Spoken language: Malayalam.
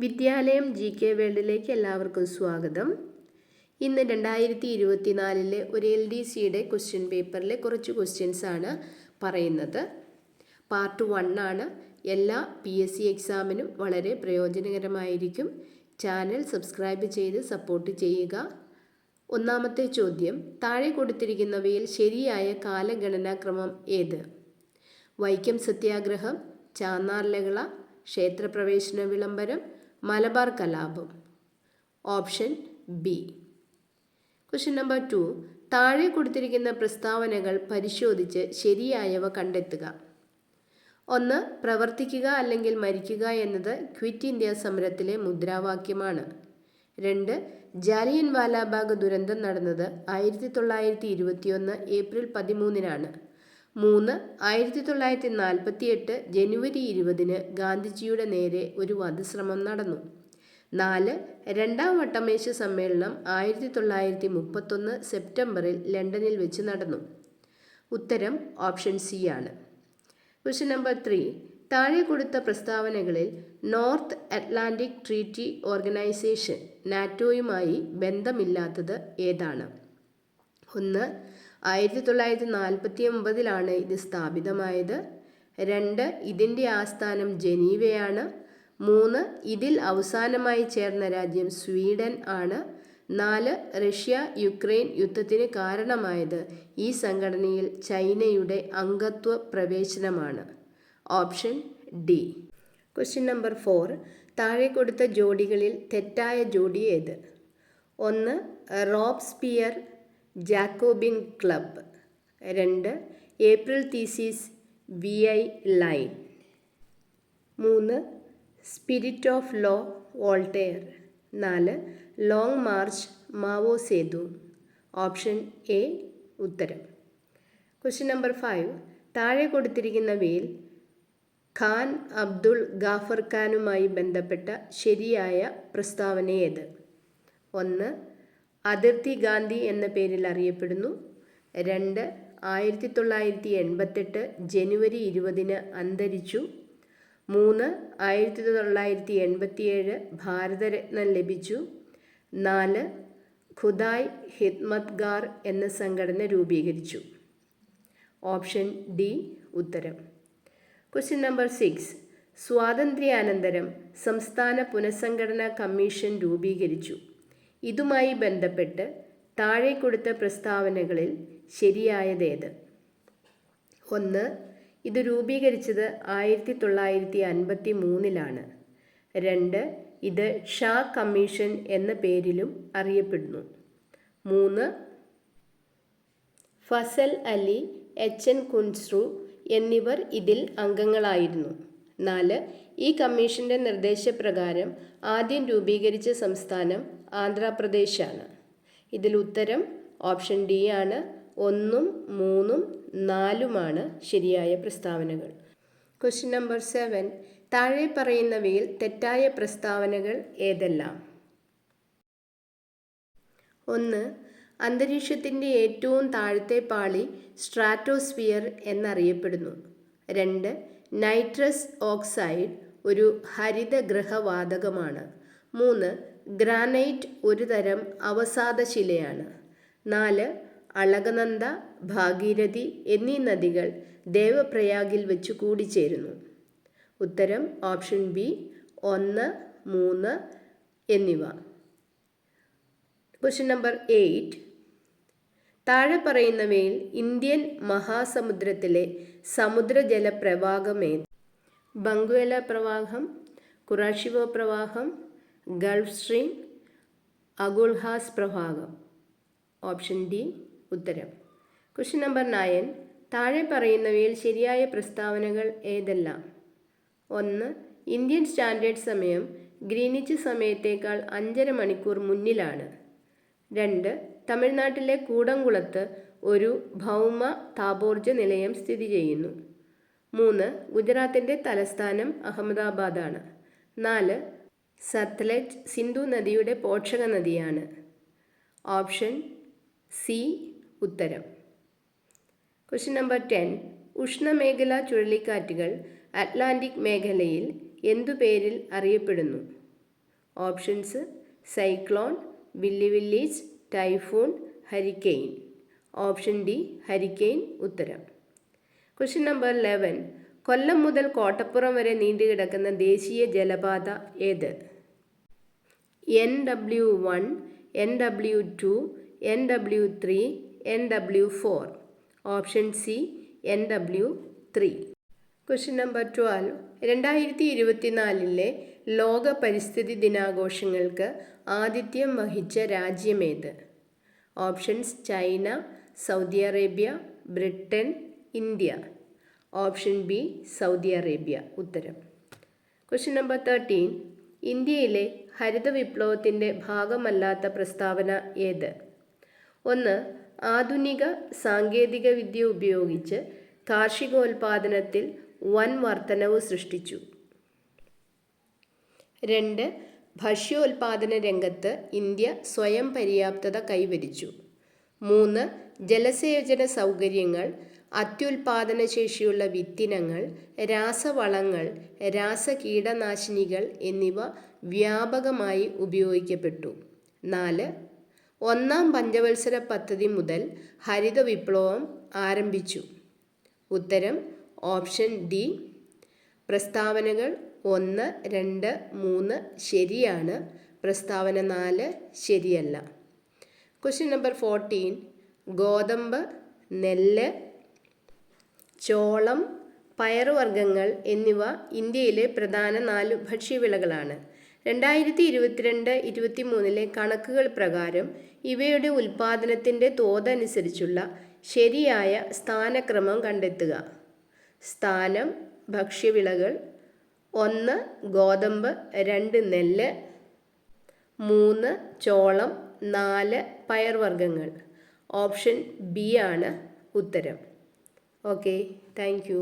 വിദ്യാലയം ജി കെ വേൾഡിലേക്ക് എല്ലാവർക്കും സ്വാഗതം. ഇന്ന് രണ്ടായിരത്തി ഇരുപത്തിനാലിലെ ഒരു എൽ ഡി സിയുടെ ക്വസ്റ്റ്യൻ പേപ്പറിലെ കുറച്ച് ക്വസ്റ്റ്യൻസ് ആണ് പറയുന്നത്. പാർട്ട് വൺ ആണ്. എല്ലാ പി എസ് സി എക്സാമിനും വളരെ പ്രയോജനകരമായിരിക്കും. ചാനൽ സബ്സ്ക്രൈബ് ചെയ്ത് സപ്പോർട്ട് ചെയ്യുക. ഒന്നാമത്തെ ചോദ്യം. താഴെ കൊടുത്തിരിക്കുന്നവയിൽ ശരിയായ കാലഗണനാക്രമം ഏത്? വൈക്കം സത്യാഗ്രഹം ചാന്നാർ ലഹള ക്ഷേത്രപ്രവേശന വിളംബരം മലബാർ കലാപം. Option B. Question number two താഴെ കൊടുത്തിരിക്കുന്ന പ്രസ്താവനകൾ പരിശോധിച്ച് ശരിയായവ കണ്ടെത്തുക. ഒന്ന് പ്രവർത്തിക്കുക അല്ലെങ്കിൽ മരിക്കുക എന്നത് ക്വിറ്റ് ഇന്ത്യ സമരത്തിലെ മുദ്രാവാക്യമാണ്. രണ്ട് ജാലിയൻ വാലാബാഗ് ദുരന്തം നടന്നത് ആയിരത്തി തൊള്ളായിരത്തി ഇരുപത്തിയൊന്ന് ഏപ്രിൽ പതിമൂന്നിനാണ്. മൂന്ന് ആയിരത്തി തൊള്ളായിരത്തി നാൽപ്പത്തി എട്ട് ജനുവരി ഇരുപതിന് ഗാന്ധിജിയുടെ നേരെ ഒരു വധശ്രമം നടന്നു. നാല് രണ്ടാം വട്ടമേശ സമ്മേളനം ആയിരത്തി തൊള്ളായിരത്തി മുപ്പത്തൊന്ന് സെപ്റ്റംബറിൽ ലണ്ടനിൽ വെച്ച് നടന്നു. ഉത്തരം ഓപ്ഷൻ സി ആണ്. Question number three. താഴെ കൊടുത്ത പ്രസ്താവനകളിൽ നോർത്ത് അറ്റ്ലാന്റിക് ട്രീറ്റി ഓർഗനൈസേഷൻ നാറ്റോയുമായി ബന്ധമില്ലാത്തത് ഏതാണ്? ഒന്ന് ആയിരത്തി തൊള്ളായിരത്തി നാൽപ്പത്തി ഒമ്പതിലാണ് ഇത് സ്ഥാപിതമായത്. രണ്ട് ഇതിന്റെ ആസ്ഥാനം ജനീവയാണ്. മൂന്ന് ഇതിൽ അവസാനമായി ചേർന്ന രാജ്യം സ്വീഡൻ ആണ്. നാല് റഷ്യ യുക്രൈൻ യുദ്ധത്തിന് കാരണമായത് ഈ സംഘടനയിൽ ചൈനയുടെ അംഗത്വ പ്രവേശനമാണ്. Option D. Question number four. താഴെ കൊടുത്ത ജോഡികളിൽ തെറ്റായ ജോഡി ഏത്? ഒന്ന് റോബ്സ്പിയർ ജാക്കോബിൻ ക്ലബ്. രണ്ട് April Theses V I Lenin. മൂന്ന് സ്പിരിറ്റ് ഓഫ് ലോ വോൾട്ടെയർ നാല് long March Mao Sethu. Option A ഉത്തരം. Question number five. താഴെ കൊടുത്തിരിക്കുന്നവയിൽ ഖാൻ അബ്ദുൾ ഗാഫർ ഖാനുമായി ബന്ധപ്പെട്ട ശരിയായ പ്രസ്താവന ഏത്? ഒന്ന് അതിർത്തി ഗാന്ധി എന്ന പേരിൽ അറിയപ്പെടുന്നു. രണ്ട് ആയിരത്തി തൊള്ളായിരത്തി എൺപത്തെട്ട് ജനുവരി ഇരുപതിന് അന്തരിച്ചു. മൂന്ന് ആയിരത്തി തൊള്ളായിരത്തി എൺപത്തിയേഴ് ഭാരതരത്നം ലഭിച്ചു. നാല് ഖുദായ് ഹിദ്മത്ഗാർ എന്ന സംഘടന രൂപീകരിച്ചു. ഓപ്ഷൻ ഡി ഉത്തരം. ക്വസ്റ്റ്യൻ നമ്പർ സിക്സ് സ്വാതന്ത്ര്യാനന്തരം സംസ്ഥാന പുനഃസംഘടനാ കമ്മീഷൻ രൂപീകരിച്ചു. ഇതുമായി ബന്ധപ്പെട്ട് താഴെ കൊടുത്ത പ്രസ്താവനകളിൽ ശരിയായതേത്? ഒന്ന് ഇത് രൂപീകരിച്ചത് ആയിരത്തി തൊള്ളായിരത്തി അൻപത്തി മൂന്നിലാണ് രണ്ട് ഇത് ഷാ കമ്മീഷൻ എന്ന പേരിലും അറിയപ്പെടുന്നു. മൂന്ന് ഫസൽ അലി എച്ച് എൻ കുൻസ്രു എന്നിവർ ഇതിൽ അംഗങ്ങളായിരുന്നു. നാല് ഈ കമ്മീഷന്റെ നിർദ്ദേശപ്രകാരം ആദ്യം രൂപീകരിച്ച സംസ്ഥാനം ആന്ധ്രാപ്രദേശാണ്. ഇതിൽ ഉത്തരം ഓപ്ഷൻ ഡി ആണ്. ഒന്നും മൂന്നും നാലുമാണ് ശരിയായ പ്രസ്താവനകൾ. Question number seven. താഴെ പറയുന്നവയിൽ തെറ്റായ പ്രസ്താവനകൾ ഏതെല്ലാം? ഒന്ന്. അന്തരീക്ഷത്തിന്റെ ഏറ്റവും താഴത്തെ പാളി സ്ട്രാറ്റോസ്ഫിയർ എന്നറിയപ്പെടുന്നു. രണ്ട്. നൈട്രസ് ഓക്സൈഡ് ഒരു ഹരിതഗൃഹവാതകമാണ് മൂന്ന്. ഗ്രാനൈറ്റ് ഒരു തരം അവസാദശിലയാണ് നാല് അളകനന്ദ ഭാഗീരഥി എന്നീ നദികൾ ദേവപ്രയാഗിൽ വെച്ച് കൂടിച്ചേരുന്നു. ഉത്തരം ഓപ്ഷൻ ബി ഒന്ന് മൂന്ന് എന്നിവ. Question number eight. താഴെ പറയുന്നവയിൽ ഇന്ത്യൻ മഹാസമുദ്രത്തിലെ സമുദ്രജല പ്രവാഹമേ ബംഗ്വേല പ്രവാഹം കുറാഷിവോ പ്രവാഹം ഗൾഫ് സ്ട്രീം അഗുൾഹാസ് പ്രവാഹം ഓപ്ഷൻ ഡി ഉത്തരം. ക്വസ്റ്റ്യൻ നമ്പർ നയൻ താഴെ പറയുന്നവയിൽ ശരിയായ പ്രസ്താവനകൾ ഏതെല്ലാം? ഒന്ന് ഇന്ത്യൻ സ്റ്റാൻഡേർഡ് സമയം ഗ്രീനിച്ച് സമയത്തേക്കാൾ അഞ്ചര മണിക്കൂർ മുന്നിലാണ്. രണ്ട് തമിഴ്നാട്ടിലെ കൂടംകുളത്ത് ഒരു ഭൗമ താപോർജ നിലയം സ്ഥിതി ചെയ്യുന്നു. മൂന്ന് ഗുജറാത്തിന്റെ തലസ്ഥാനം അഹമ്മദാബാദാണ്. നാല് സത്ലജ് സിന്ധു നദിയുടെ പോഷക നദിയാണ്. ഓപ്ഷൻ സി ഉത്തരം. ക്വസ്റ്റ്യൻ നമ്പർ ടെൻ ഉഷ്ണമേഖലാ ചുഴലിക്കാറ്റുകൾ അറ്റ്ലാന്റിക് മേഖലയിൽ എന്തു പേരിൽ അറിയപ്പെടുന്നു? Options cyclone willy willies typhoon hurricane. Option D hurricane ഉത്തരം. ക്വസ്റ്റ്യൻ നമ്പർ ലെവൻ കൊല്ലം മുതൽ കോട്ടപ്പുറം വരെ നീണ്ടുകിടക്കുന്ന ദേശീയ ജലപാത ഏത്? N W one N W two N W three N W four option C N W three question number twelve രണ്ടായിരത്തി ഇരുപത്തിനാലിലെ ലോക പരിസ്ഥിതി ദിനാഘോഷങ്ങൾക്ക് ആതിഥ്യം വഹിച്ച രാജ്യമേത് options China Saudi Arabia Britain India. Option B Saudi Arabia. ഉത്തരം. ക്വസ്റ്റ്യൻ നമ്പർ തേർട്ടീൻ ഇന്ത്യയിലെ ഹരിത വിപ്ലവത്തിന്റെ ഭാഗമല്ലാത്ത പ്രസ്താവന ഏത്? ഒന്ന് ആധുനിക സാങ്കേതിക വിദ്യ ഉപയോഗിച്ച് കാർഷികോൽപാദനത്തിൽ വൻ വർധനവ് സൃഷ്ടിച്ചു. രണ്ട് ഭക്ഷ്യോൽപാദന രംഗത്ത് ഇന്ത്യ സ്വയം പര്യാപ്തത കൈവരിച്ചു. മൂന്ന് ജലസേചന സൗകര്യങ്ങൾ അത്യുൽപാദനശേഷിയുള്ള വിത്തിനങ്ങൾ രാസവളങ്ങൾ രാസകീടനാശിനികൾ എന്നിവ വ്യാപകമായി ഉപയോഗിക്കപ്പെട്ടു. നാല് ഒന്നാം പഞ്ചവത്സര പദ്ധതി മുതൽ ഹരിത വിപ്ലവം ആരംഭിച്ചു. ഉത്തരം ഓപ്ഷൻ ഡി. പ്രസ്താവനകൾ ഒന്ന് രണ്ട് മൂന്ന് ശരിയാണ്. പ്രസ്താവന നാല് ശരിയല്ല. ക്വസ്റ്റ്യൻ നമ്പർ ഫോർട്ടീൻ ഗോതമ്പ് നെല്ല് ചോളം പയറുവർഗങ്ങൾ എന്നിവ ഇന്ത്യയിലെ പ്രധാന നാല് ഭക്ഷ്യവിളകളാണ്. രണ്ടായിരത്തി ഇരുപത്തിരണ്ട് ഇരുപത്തി മൂന്നിലെ കണക്കുകൾ പ്രകാരം ഇവയുടെ ഉൽപ്പാദനത്തിന്റെ തോതനുസരിച്ചുള്ള ശരിയായ സ്ഥാനക്രമം കണ്ടെത്തുക. സ്ഥാനം ഭക്ഷ്യവിളകൾ ഒന്ന് ഗോതമ്പ് രണ്ട് നെല്ല് മൂന്ന് ചോളം നാല് പയർവർഗങ്ങൾ. ഓപ്ഷൻ ബി ആണ് ഉത്തരം. Okay thank